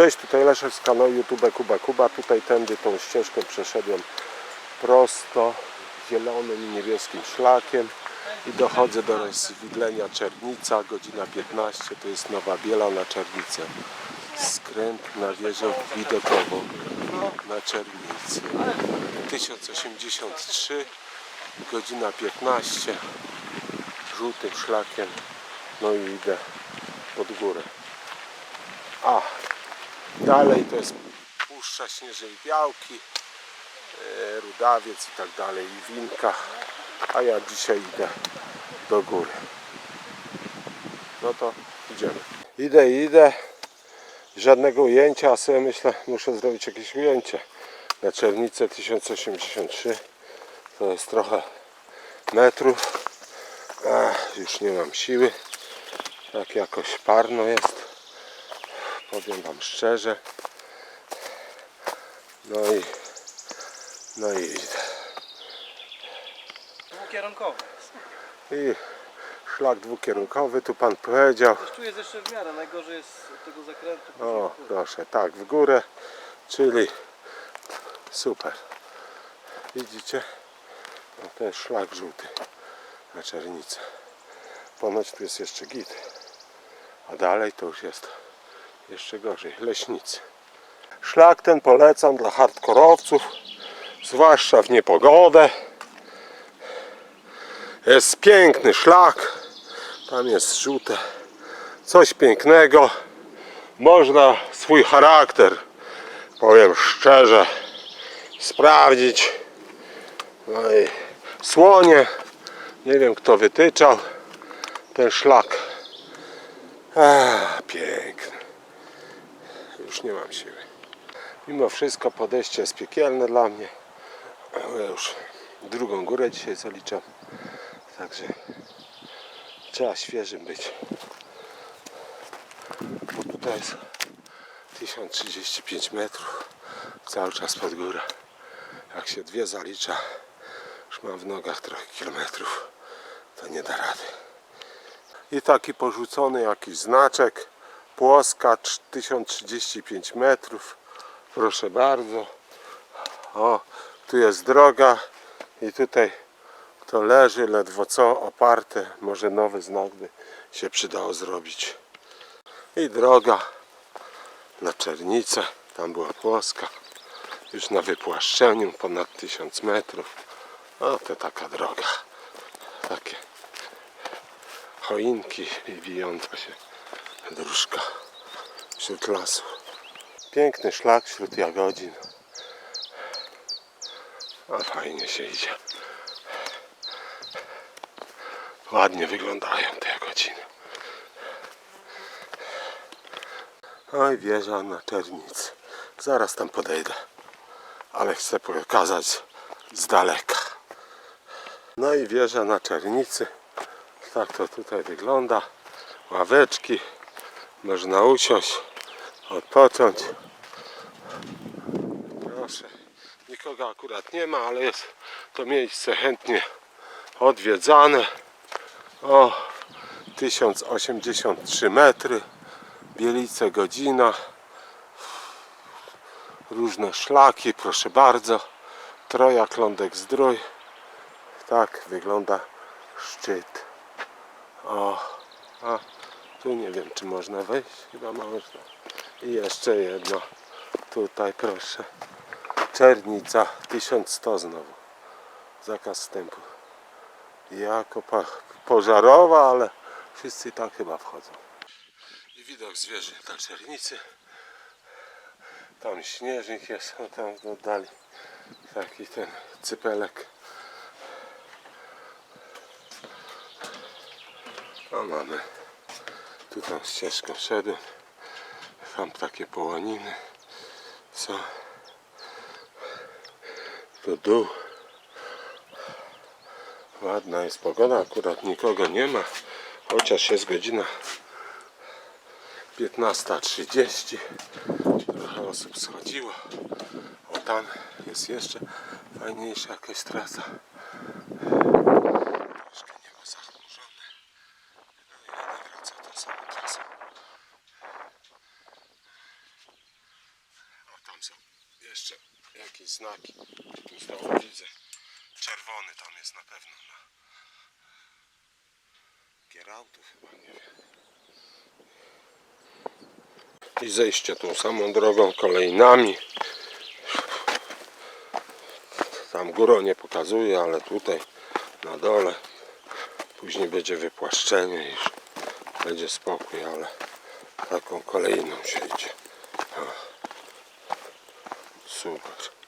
Cześć, tutaj Leszek z kanału YouTube Kuba Kuba. Tutaj tędy tą ścieżką przeszedłem prosto zielonym niebieskim szlakiem i dochodzę do rozwidlenia Czernica, godzina 15, to jest Nowa Biela na Czernicę. Skręt na wieżę widokową na Czernicy. 1083, godzina 15, żółtym szlakiem, no i idę pod górę. A, dalej to jest Puszcza Śnieżej Białki, e, Rudawiec i tak dalej, i Winka, a ja dzisiaj idę do góry. No to idziemy. Idę, idę, żadnego ujęcia, a sobie myślę, muszę zrobić jakieś ujęcie. Na Czernicę 1083, to jest trochę metrów, Ach, już nie mam siły, tak jakoś parno jest powiem wam szczerze. No i no i idę. Dwukierunkowy. i szlak dwukierunkowy tu pan powiedział. Coś tu jest jeszcze w miarę, najgorzej jest od tego zakrętu. o proszę tak w górę czyli super. Widzicie? No to jest szlak żółty na czernicę ponoć tu jest jeszcze git. A dalej to już jest jeszcze gorzej leśnicy. Szlak ten polecam dla hardkorowców zwłaszcza w niepogodę. Jest piękny szlak tam jest żółte coś pięknego. Można swój charakter powiem szczerze sprawdzić. No i słonie nie wiem kto wytyczał ten szlak. Piękny już nie mam siły. Mimo wszystko podejście jest piekielne dla mnie. Ja już drugą górę dzisiaj zaliczam. Także trzeba świeżym być. Bo tutaj jest 1035 metrów cały czas pod górę. Jak się dwie zalicza już mam w nogach trochę kilometrów to nie da rady. I taki porzucony jakiś znaczek płoska 1035 metrów. Proszę bardzo. O tu jest droga i tutaj to leży ledwo co oparte. Może nowy znak by się przydało zrobić. I droga na Czernicę tam była płoska. Już na wypłaszczeniu ponad 1000 metrów. O to taka droga. Takie choinki i wijąca się dróżka wśród lasu. Piękny szlak wśród jagodzin. A fajnie się idzie. Ładnie wyglądają te jagodziny. Oj wieża na czernicy zaraz tam podejdę. Ale chcę pokazać z daleka. No i wieża na czernicy. Tak to tutaj wygląda. Ławeczki można usiąść. Odpocząć. Proszę. Nikogo akurat nie ma ale jest to miejsce chętnie odwiedzane. O 1083 metry. Bielice godzina. Różne szlaki proszę bardzo. Troja Klądek Zdrój. Tak wygląda szczyt. O a tu nie wiem czy można wejść. Chyba można. I jeszcze jedno. Tutaj proszę. Czernica 1100 znowu. Zakaz wstępu. Jako pożarowa ale wszyscy tak chyba wchodzą. I widok zwierzy na Czernicy. Tam śnieżnik jest o tam w oddali taki ten cypelek. A mamy tu tą ścieżką szedłem tam takie połoniny. Są tu dół. Ładna jest pogoda akurat nikogo nie ma. Chociaż jest godzina 15.30 trochę osób schodziło. O tam jest jeszcze fajniejsza jakaś trasa troszkę niebo zachmurzone no i jadę wraca tą samą trasą tam są jeszcze jakieś znaki. Znowu widzę. Czerwony tam jest na pewno na Gierautu chyba, nie wiem. I zejście tą samą drogą kolejnami. Tam górą nie pokazuje, ale tutaj na dole później będzie wypłaszczenie i będzie spokój, ale taką kolejną się idzie. O, Super.